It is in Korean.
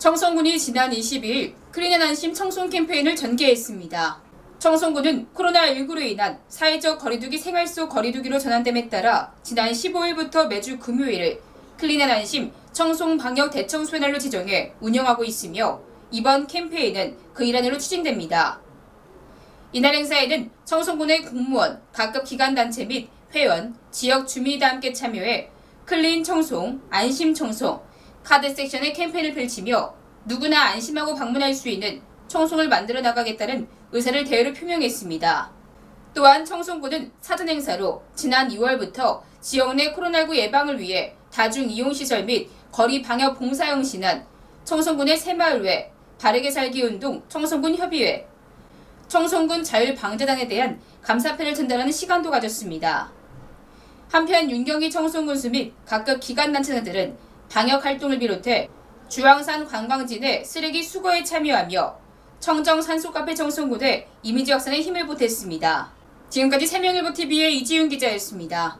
청송군이 지난 22일 클린앤 안심 청송 캠페인을 전개했습니다. 청송군은 코로나19로 인한 사회적 거리두기 생활 속 거리두기로 전환됨에 따라 지난 15일부터 매주 금요일을 클린앤 안심 청송 방역 대청소 날로 지정해 운영하고 있으며 이번 캠페인은 그 일환으로 추진됩니다. 이날 행사에는 청송군의 공무원, 각급 기관단체 및 회원, 지역 주민이 다 함께 참여해 클린 청송, 안심 청송, 카드 섹션의 캠페인을 펼치며 누구나 안심하고 방문할 수 있는 청송을 만들어 나가겠다는 의사를 대외로 표명했습니다. 또한 청송군은 사전 행사로 지난 2월부터 지역 내 코로나19 예방을 위해 다중 이용 시설 및 거리 방역 봉사 형 신안, 청송군의 새마을회, 바르게 살기 운동 청송군 협의회, 청송군 자율방재단에 대한 감사패를 전달하는 시간도 가졌습니다. 한편 윤경기 청송군수 및 각급 기관단체장들은 방역 활동을 비롯해 주황산 관광지 내 쓰레기 수거에 참여하며 청정 산소 카페 청송군의 이미지 확산에 힘을 보탰습니다. 지금까지 세명일보 TV의 이지윤 기자였습니다.